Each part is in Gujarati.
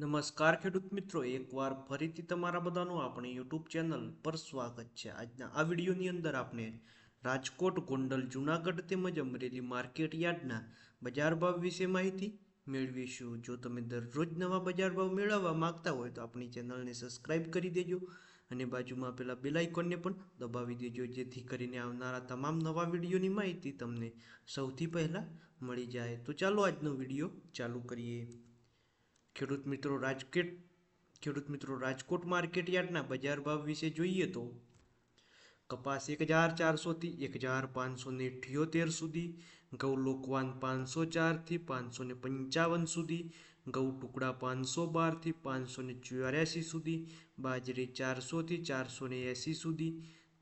નમસ્કાર ખેડૂત મિત્રો, એકવાર ફરીથી તમારા બધાનું આપણી યુટ્યુબ ચેનલ પર સ્વાગત છે. આજના આ વિડીયોની અંદર આપણે રાજકોટ ગોંડલ જુનાગઢ તેમજ અમરેલી માર્કેટ યાર્ડના બજાર ભાવ વિશે માહિતી મેળવીશું. જો તમે દરરોજ નવા બજાર ભાવ મેળવવા માંગતા હોય તો આપણી ચેનલને સબસ્ક્રાઇબ કરી દેજો અને બાજુમાં પેલા બેલ આઇકોનને પણ દબાવી દેજો, જેથી કરીને આવનારા તમામ નવા વિડીયોની માહિતી તમને સૌથી પહેલાં મળી જાય. તો ચાલો આજનો વીડિયો ચાલુ કરીએ. ખેડૂત મિત્રો રાજકોટ, ખેડૂત મિત્રો રાજકોટ માર્કેટ યાર્ડના બજાર ભાવ વિશે જોઈએ તો કપાસ એક હજાર ચારસોથી એક હજાર પાંચસો ને અઠ્યોતેર સુધી ઘઉં લોકવાન પાંચસો ચારથી પાંચસો ને પંચાવન સુધી ઘઉં ટુકડા પાંચસો બારથી પાંચસો ને ચોર્યાસી સુધી, બાજરી ચારસોથી ચારસો ને એંસી સુધી,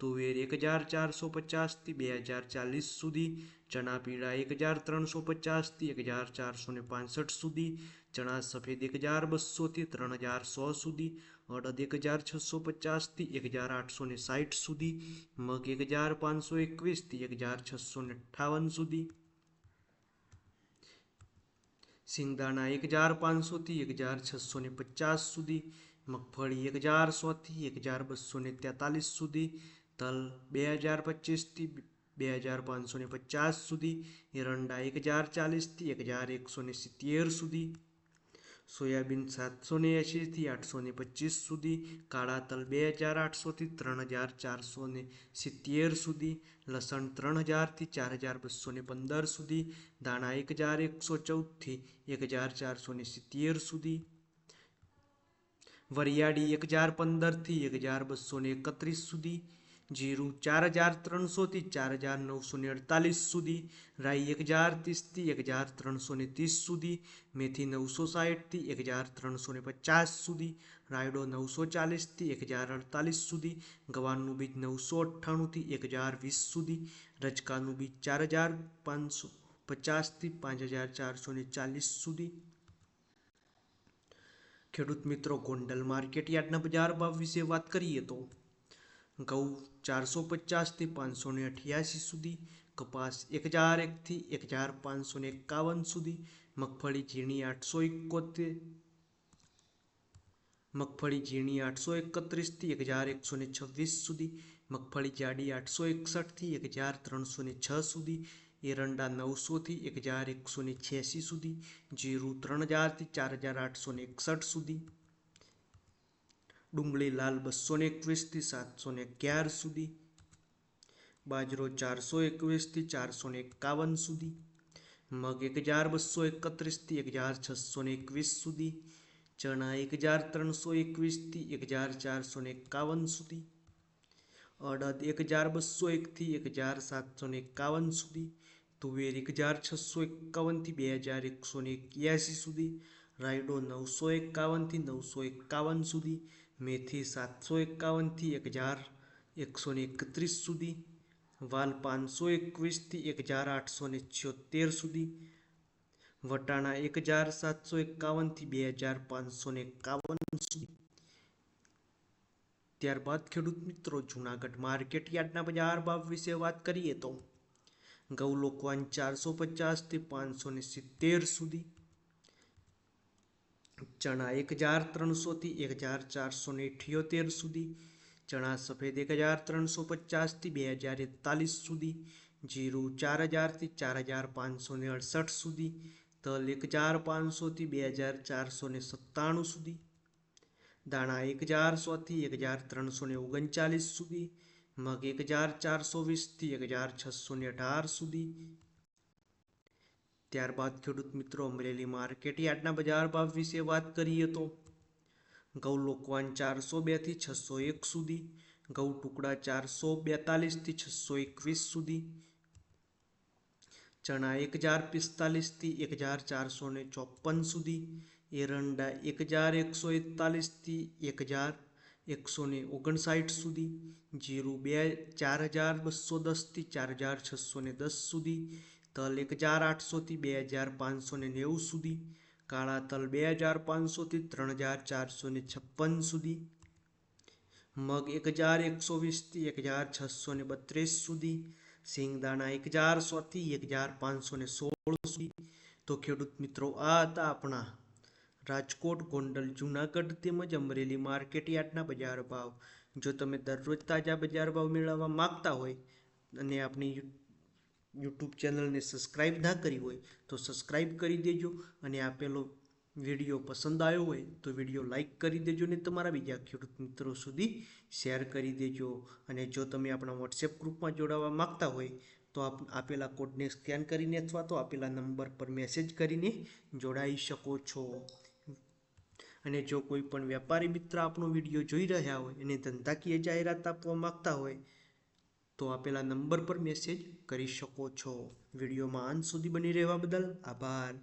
તુવેર એક હજાર ચારસો પચાસથી બે હજાર ચાલીસ સુધી, ચણા પીળા એક હજાર ત્રણસો પચાસથી એક હજાર ચારસો ને પાંસઠ સુધી ચણા સફેદ એક હજાર બસોથી ત્રણ હજાર સો સુધી અડદ એક હજાર છસો પચાસથી એક હજાર આઠસો ને સાઠ સુધી મગ એક હજાર પાંચસો એકવીસથી એક હજાર છસો ને અઠ્ઠાવન સુધી સિંગદાણા એક હજાર પાંચસોથી એક હજાર છસો ને પચાસ સુધી મગફળી એક હજાર સોથી એક હજાર બસો ને તેતાલીસ સુધી તલ બે હજાર પચીસથી બે હજાર પાંચસો ને પચાસ સુધી એરંડા એક હજાર ચાલીસથી એક હજાર એકસો ને સિત્તેર સુધી સોયાબીન સાતસો ને એંશીથી આઠસો ને પચીસ સુધી, કાળા તલ બે હજાર આઠસોથી ત્રણ હજાર ચારસો ને સિત્તેર સુધી, લસણ ત્રણ હજારથી ચાર હજાર બસો ને પંદર સુધી, દાણા એક હજાર એકસો ચૌદથી એક હજાર ચારસો ને સિત્તેર સુધી, વરિયાળી એક હજાર પંદરથી એક હજાર બસો ને એકત્રીસ સુધી જીરું ચાર હજાર ત્રણસોથી ચાર હજાર નવસો ને અડતાલીસ સુધી, રાઈ એક હજાર ત્રીસથી એક હજાર ત્રણસો ને ત્રીસ સુધી, મેથી નવસો સાઠથી એક હજાર ત્રણસો ને પચાસ સુધી, રાયડો નવસો ચાલીસથી એક હજાર અડતાલીસ સુધી, ગવારનું બીજ નવસો અઠ્ઠાણુંથી એક હજાર વીસ સુધી, રજકાનું બીજ ચાર હજાર પાંચસો પચાસથી પાંચ હજાર ચારસો ને ચાલીસ સુધી. ખેડૂત મિત્રો, ગોંડલ માર્કેટ યાર્ડના બજાર ભાવ વિશે વાત કરીએ તો ઘઉં ચારસો પચાસથી પાંચસોને અઠ્યાસી સુધી, કપાસ એક હજાર એકથી એક હજાર પાંચસો ને એકાવન સુધી, મગફળી ઝીણી આઠસો એકોતેર, મગફળી ઝીણી આઠસો એકત્રીસથી એક હજાર એકસો ને છવ્વીસ સુધી, મગફળી જાડી આઠસો એકસઠથી એક હજાર ત્રણસો ને છ સુધી, એરંડા નવસોથી એક હજાર એકસો ને છ્યાસી સુધી, જીરું ત્રણ હજારથી ચાર હજાર આઠસો ને એકસઠ સુધી ડુંગળી લાલ બસો ને એકવીસથી સાતસો ને અગિયાર સુધી, બાજરો ચારસો એકવીસથી ચારસો ને એકાવન સુધી, મગ એક હજાર બસો એકત્રીસથી એક હજાર છસો ને એકવીસ સુધી, ચણા એક હજાર ત્રણસો એકવીસથી એક હજાર ચારસો ને એકાવન સુધી, અડદ એક હજાર બસો એકથી એક હજાર સાતસો ને એકાવન સુધી, તુવેર એક હજાર છસો એકાવનથી બે હજાર એકસો ને એક્યાસી સુધી, રાયડો નવસો એકાવનથી નવસો એકાવન સુધી મેથી સાતસો એકાવનથી એક હજાર એકસો ને એકત્રીસ સુધી વાલ પાંચસો એકવીસથી એક હજાર આઠસો ને છોતેર સુધી વટાણા એક હજાર સાતસો એકાવનથી બે હજાર પાંચસો ને એકાવન સુધી ત્યારબાદ ખેડૂત મિત્રો, જુનાગઢ માર્કેટ યાર્ડના બજાર ભાવ વિશે વાત કરીએ તો ગૌ લોકવાન ચારસો પચાસથી પાંચસો ને સિત્તેર સુધી ચણા એક હજાર ત્રણસોથી એક હજાર ચારસો ને અઠ્યોતેર સુધી, ચણા સફેદ એક હજાર ત્રણસો પચાસથી બે હજાર એકતાલીસ સુધી, જીરું ચાર હજારથી ચાર હજાર પાંચસો ને અડસઠ સુધી, તલ એક હજાર પાંચસોથી બે હજાર ચારસો ને સત્તાણું સુધી, દાણા એક હજાર સોથી એક હજાર ત્રણસો ને ઓગણચાલીસ સુધી, મગ એક હજાર ચારસો વીસથી એક હજાર છસો ને અઢાર સુધી ત્યારબાદ ખેડૂત મિત્રો અમરેલી માર્કેટ યાર્ડના બજાર ભાવ વિશે વાત કરીએ તો ઘઉં લોકવાન ચારસો બેથી છસો એક સુધી, ઘઉં ટુકડા ચારસો બેતાલીસથી છસો એકવીસ સુધી, ચણા એક હજાર પિસ્તાલીસથી એક હજાર ચારસો ને ચોપન સુધી, એરંડા એક હજાર એકસો એકતાલીસથી એક હજાર એકસો ને ઓગણસાઠ સુધી, જીરું બે ચાર હજાર બસો દસથી ચાર હજાર છસો ને દસ સુધી તલ એક હજાર આઠસોથી બે હજાર પાંચસો ને નેવું સુધી, કાળા તલ બે હજાર પાંચસોથી ત્રણ હજાર ચારસો ને છપ્પન સુધી, મગ એક હજાર એકસો વીસથી એક હજાર છસો ને બત્રીસ સુધી, સિંગદાણા એક હજાર સોથી એક હજાર પાંચસો ને સોળ સુધી. તો ખેડૂત મિત્રો, આ હતા આપણા રાજકોટ, ગોંડલ, જુનાગઢ તેમજ અમરેલી માર્કેટ યાર્ડના બજાર ભાવ. જો તમે દરરોજ તાજા બજાર ભાવ મેળવવા માગતા હોય અને આપણી યુટ્યુબ ચેનલને સબસ્ક્રાઈબ ના કરી હોય તો સબસ્ક્રાઈબ કરી દેજો અને આપેલો વીડિયો પસંદ આવ્યો હોય તો વીડિયો લાઈક કરી દેજો ને તમારા બીજા ખેડૂત મિત્રો સુધી શેર કરી દેજો. અને જો તમે આપણા વોટ્સએપ ગ્રુપમાં જોડાવા માગતા હોય તો આપ, આપેલા કોડને સ્કેન કરીને અથવા તો આપેલા નંબર પર મેસેજ કરીને જોડાઈ શકો છો. અને જો કોઈ પણ વેપારી મિત્ર આપણો વીડિયો જોઈ રહ્યા હોય અને ધંધાકીય જાહેરાત આપવા માગતા હોય તો આપેલા નંબર પર મેસેજ કરી શકો છો. વિડીયોમાં અંત સુધી બની રહેવા બદલ આભાર.